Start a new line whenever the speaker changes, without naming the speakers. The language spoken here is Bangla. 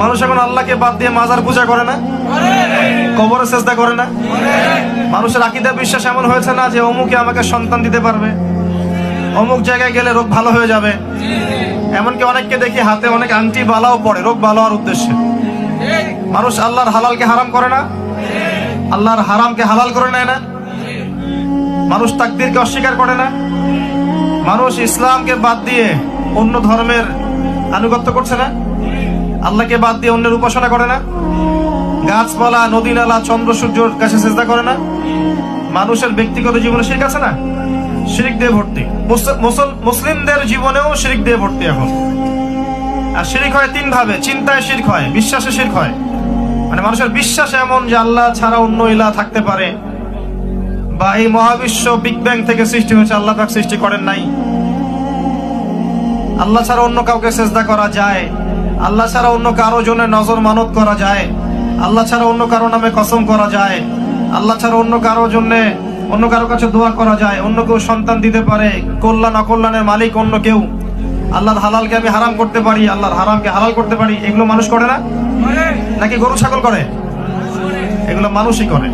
মানুষ এখন আল্লাহকে বাদ দিয়ে মাজার পূজা করে না কবরে চেষ্টা করে না। মানুষের আকিদা বিশ্বাস এমন হয়েছে না যে অমুকে আমাকে সন্তান দিতে পারবে। অমুক জায়গায় গেলে রোগ ভালো হয়ে যাবে। এমনকি অনেককে দেখি হাতে অনেক আংটি বালাও পড়ে রোগ ভালো হওয়ার উদ্দেশ্যে। মানুষ আল্লাহর হালালকে হারাম করে না, আল্লাহর হারামকে হালাল করে নেয় না। মানুষ তাকদিরকে অস্বীকার করে না। মানুষ ইসলামকে বাদ দিয়ে অন্য ধর্মের আনুগত্য করছে না। আল্লাহকে বাদ দিয়ে অন্যের উপাসনা করে না। গাছপালা নদী নালা চন্দ্র সূর্যর কাছে চেষ্টা করে না। মানুষের ব্যক্তিগত জীবনে শিরক আছে না? শিরিক দিয়ে ভর্তি। মুসল- মুসলিমদের জীবনেও শিরিক দিয়ে ভর্তি এখন। আর শিরিক হয় তিন ভাবে। চিন্তায় শিরক হয়, বিশ্বাসে শিরক হয়। মানে মানুষের বিশ্বাস এমন যে আল্লাহ ছাড়া অন্য ইলা থাকতে পারে। বা এই মহাবিশ্ব বিগ ব্যাং থেকে সৃষ্টি হয়েছে, আল্লাহ পাক সৃষ্টি করেন নাই। আল্লাহ ছাড়া অন্য কাউকে চেষ্টা করা যায়। আল্লাহ ছাড়া অন্য কারও জন্য নজর মানত করা যায়। আল্লাহ ছাড়া অন্য কারও নামে কসম করা যায়। আল্লাহ ছাড়া অন্য কারও জন্য, অন্য কারও কাছে দোয়া করা যায়। অন্য কেউ সন্তান দিতে পারে, কল্যাণ, অকল্যাণের মালিক অন্য কেউ। আল্লাহর হালালকে আমি হারাম করতে পারি, আল্লাহর হারামকে হালাল করতে পারি, এগুলো মানুষ করে না? নাকি গরু, ছাগল করে? এগুলো মানুষই করে।